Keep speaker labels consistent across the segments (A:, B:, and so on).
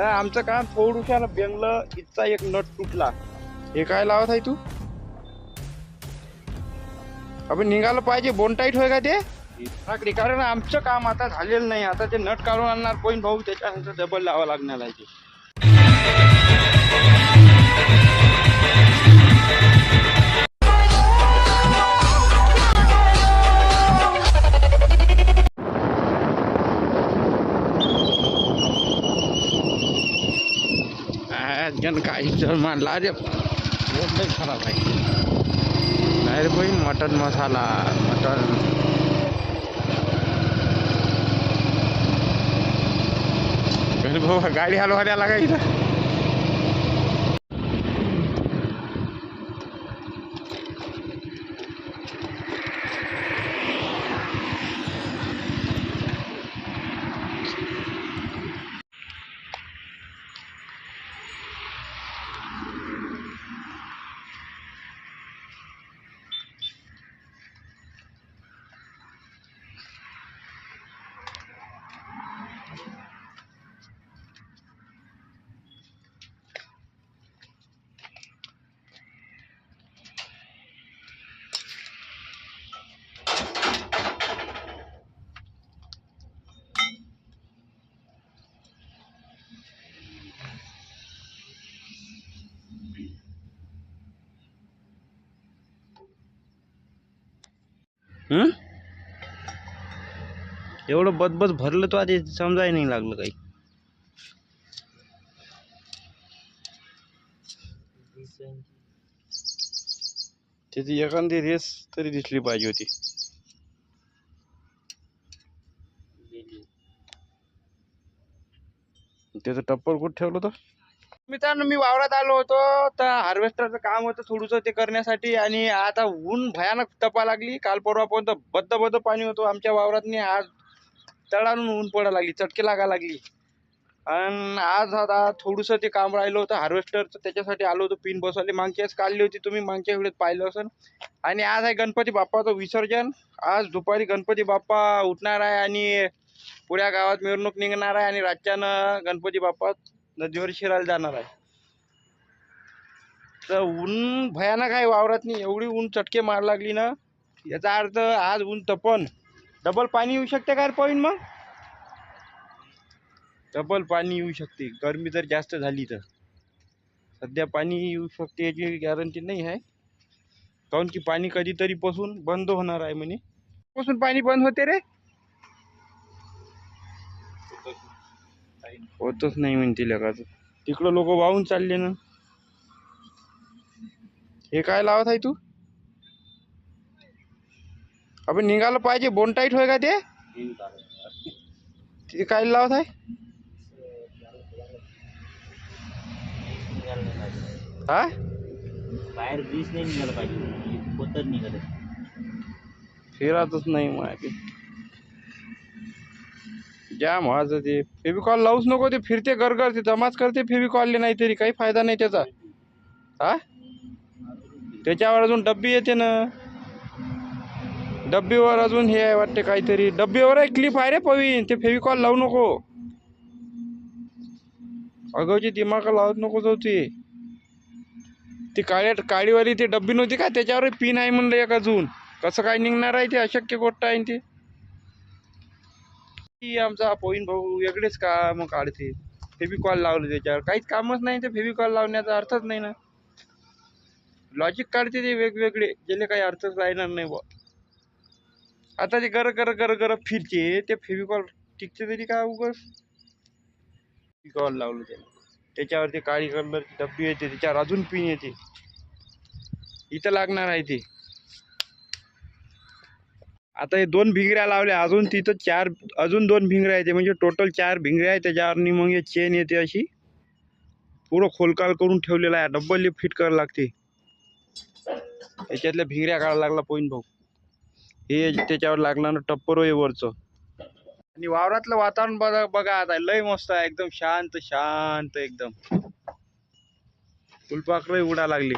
A: नाही आमचं काम थोडुशाला बेंगलं इथचा एक नट तुटला. हे काय लावत आहे तू? आपण निघालं पाहिजे बोन टाईट होय का ते? कारण आमचं काम आता झालेलं नाही. आता ते नट काढून आणणार कोण भाऊ? त्याच्यानंतर डबल लावा लागणार आहे ते. काही जण मानला रे पोट लय खराब आहे. नाही रे बहीण मटन मसाला मटन अरे बाबा गाडी हलवायला लागायचं एवढं बदबद भरलं तो आधी समजाय नाही लागलं काही. त्याची एखादी रेस तरी दिसली पाहिजे होती. त्याचं टप्पर कुठं ठेवलं होतं? मित्रांनो मी वावरात आलो होतो. तर हार्वेस्टरचं काम होतं थोडंसं ते करण्यासाठी आणि आता ऊन भयानक तपा लागली. काल परवापर्यंत बद्द बद्द पाणी होतं आमच्या वावरातनी. आज तळारून ऊन पडायला लागली चटके लागा लागली. आणि आज आता थोडंसं ते काम राहिलं होतं हार्वेस्टरचं त्याच्यासाठी आलो होतो पिन बसवले. मागच्याच काढली होती तुम्ही मागच्या वेळेस पाहिलं असेल आणि आज आहे गणपती बाप्पाचं विसर्जन. आज दुपारी गणपती बाप्पा उठणार आहे आणि पुऱ्या गावात मिरवणूक निघणार आहे आणि राज्यानं गणपती बाप्पा नदीवर शिरायला जाणार आहे. तर ऊन भयानक आहे वावरात नाही. एवढी ऊन चटके मार लागली ना याचा अर्थ आज ऊन तपन. डबल पाणी येऊ शकते का रे मग? डबल पाणी येऊ शकते. गरमी जर जास्त झाली तर. सध्या पाणी येऊ शकते याची गॅरंटी नाही आहे. काऊन की पाणी कधीतरी पासून बंद होणार आहे म्हणे. पासून पाणी बंद होते रे. होतच नाही म्हणते लगाच तिकडं लोक वाहून चालले ना. हे काय लावत आहे तू? आपण निघालं पाहिजे बोन टाईट होय का ते? तिथे काय लावत आहे? हा?
B: बाहेर ग्रीस नाही निघालं पाहिजे. निघालं
A: फिरतच नाही माहिती जाम व्हायचं ते. फेविकॉल लावूच नको ते फिरते गरगर ते जमाच करते फेविकॉलले नाही तरी काही फायदा नाही त्याचा. हा? त्याच्यावर अजून डब्बी येते ना. डब्बीवर अजून हे आहे वाटते काहीतरी. डब्बीवर आहे क्लिप आहे रे पवीन ते फेविकॉल लावू नको. अगोची दिमाग लावत नको जाऊ ते. ती काळ्या काळीवाली ती डब्बी नव्हती का? त्याच्यावर पिन आहे म्हणलं एक अजून. कसं काय निघणार आहे ते? अशक्य गोष्ट आहे ते. की आमचा पोईन भाऊ वेगळेच काम काढते? फेविकॉल लावलं त्याच्यावर. काहीच कामच नाही ते फेविकॉल लावण्याचा अर्थच नाही ना. लॉजिक काढते ते वेगवेगळे ज्याला काही अर्थच राहणार नाही बुवा. आता ते गर गर गर गर फिरते ते फेविकॉल टिकते तरी का उगस फेविकॉल लावलं त्याने. त्याच्यावरती काळी कलरची डब्बी येते त्याच्यावर अजून पिन येते. इथं लागणार आहे ते. आता हे दोन भिंगऱ्या लावल्या अजून तिथं चार अजून दोन भिंगऱ्या येते म्हणजे टोटल चार भिंगऱ्या आहे त्याच्यावर मग हे चेन येते अशी. पुरं खोलकाल करून ठेवलेला आहे. डब्बल फिट करायला लागते. याच्यातल्या भिंगऱ्या काढायला लागला पोईन भाऊ. हे त्याच्यावर लागणार टप्पर आहे वरचं. आणि वावरातलं वातावरण बघा बघा आता. लय मस्त आहे. एकदम शांत शांत एकदम. फुलपाखरंही उडा लागली.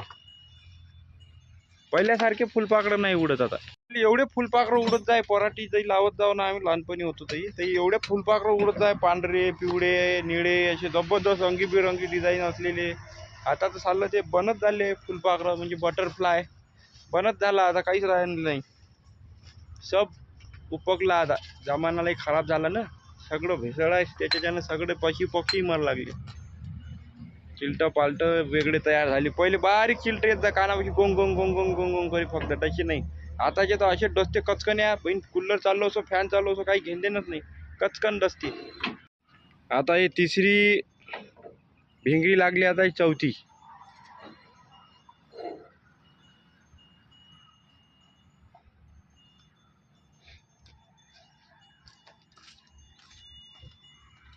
A: पहिल्यासारखे फुलपाखरं नाही उडत आता. एवढे फुलपाखरं उडत जाय पराठी जाई लावत जाऊ ना आम्ही लहानपणी होतो तरी ते एवढे फुलपाखरं उडत जाय पांढरे पिवळे निळे असे जबरदस्त रंगीबिरंगी डिझाईन असलेले आता तर चाललं ते बनत झाले फुलपाखरं म्हणजे बटरफ्लाय बनत झाला आता काहीच राहिलं नाही सब उपकला आता जमानालाही खराब झाला ना सगळं भेसळ आहे त्याच्याच्यानं सगळे पशी पक्षी मर लागले चिलटं पालटं वेगळे तयार झाले पहिले बारीक चिलटं येत जा कानापाशी गोंग गोंग गोंग गोंग गोंग गोंग करी फक्त तशी नाही आताचे तर असे डसते कचकन्या बहीण कूलर चाललो असो फॅन चाललो असो काही घेण देणंच नाही. कचकन डसते. आता हे तिसरी भिंगरी लागली आता ही चौथी.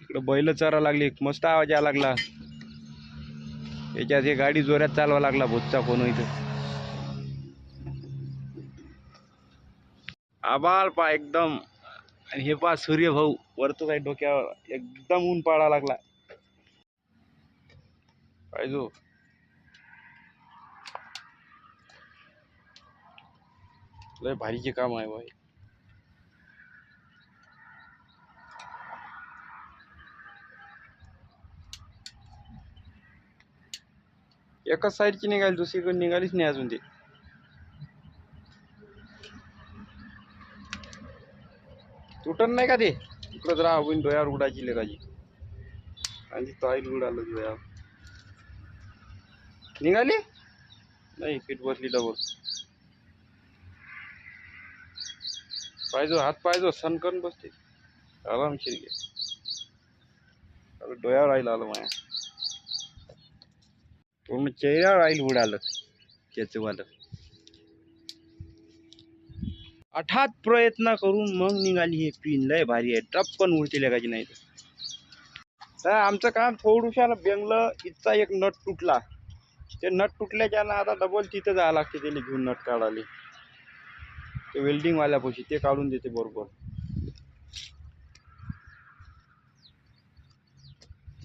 A: इकडं बैल चारा लागली मस्त आवाज यायला लागला. याच्यात हे गाडी जोऱ्यात चालवा लागला भोजचा कोण इथं? आबाळ पा एकदम. आणि हे पा सूर्य भाऊ वरतो काय डोक्यावर. एकदम ऊन पाळा लागला. पाहिजो लय भारीचे काम आहे भाई. एकाच साईडची निघाली दुसरीकडे निघालीच नाही अजून ते. तुटत नाही का ते? इकडं राहा होईन डोळ्यावर उडायची लेखाची. आणि ताईल उडालं डोळ्यावर निघाली? नाही फिट बसली डबल. पाहिजो हात पाहिजो सण करून बसते. आरामशीर घे. अरे डोळ्यावर राहिलं आलं माया. पूर्ण चेहऱ्यावर राहील उडालं त्याचंवालं अठात प्रयत्न करून मग निघाली हे पिन. लय भारी आहे. टप पण उलटी लागायची नाही तर. आमचं काम थोडुशाला बेंगलं इथचा एक नट तुटला. ते नट तुटल्याच्यानं आता डबल तिथं जावं लागते त्याला घेऊन नट काढायला. ते वेल्डिंग वाल्यापाशी ते काढून देते बरोबर.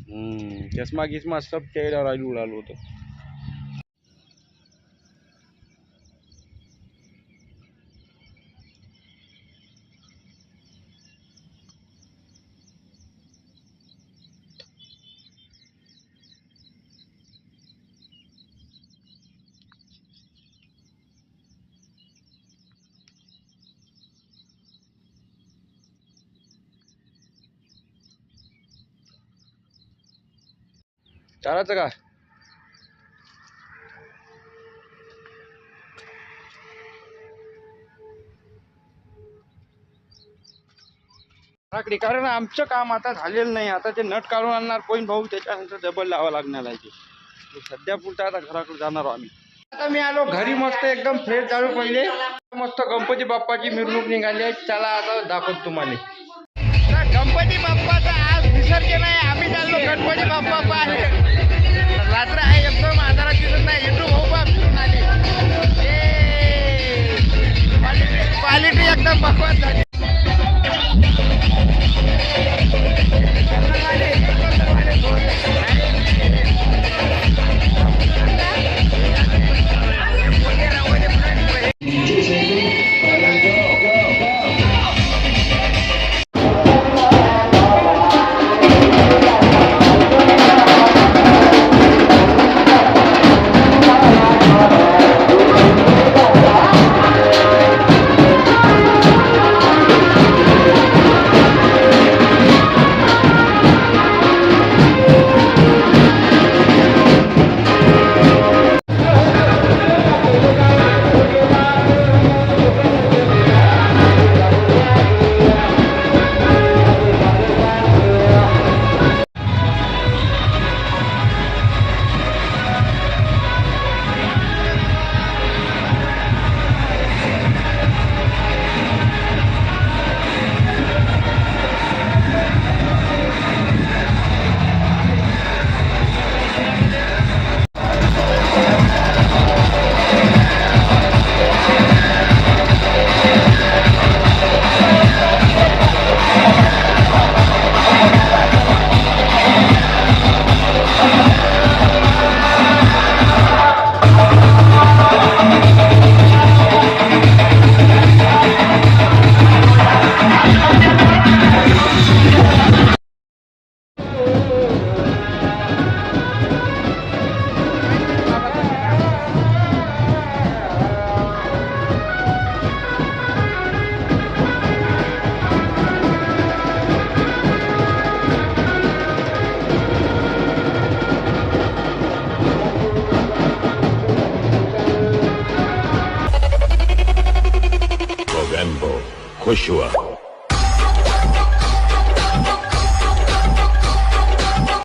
A: हम्म चष्मा गिस्मा सब चेहऱ्यावर आली उडालो होतं. चालायचं का? कारण आमचं काम आता झालेलं नाही. आता ते नट काढून आणणार कोण भाऊ? त्याच्यानंतर डबल लावा लागणार आहे ते. सध्या पुरता आता घराकडे जाणार आम्ही. आता मी आलो घरी मस्त एकदम फ्रेश झालो पहिले मस्त गणपती बाप्पाची मिरवणूक निघाली आहे. चला आता दाखवत तुम्हाला. गणपती बाप्पाचा आज विसर्जन आहे. आम्ही चाललो गणपती बाप्पा पाहायला रात्र आहे एकदम आधारात दिसत नाही. येतो भाऊ बाप क्वालिटी एकदम बकवास झाली.
C: Yeshua.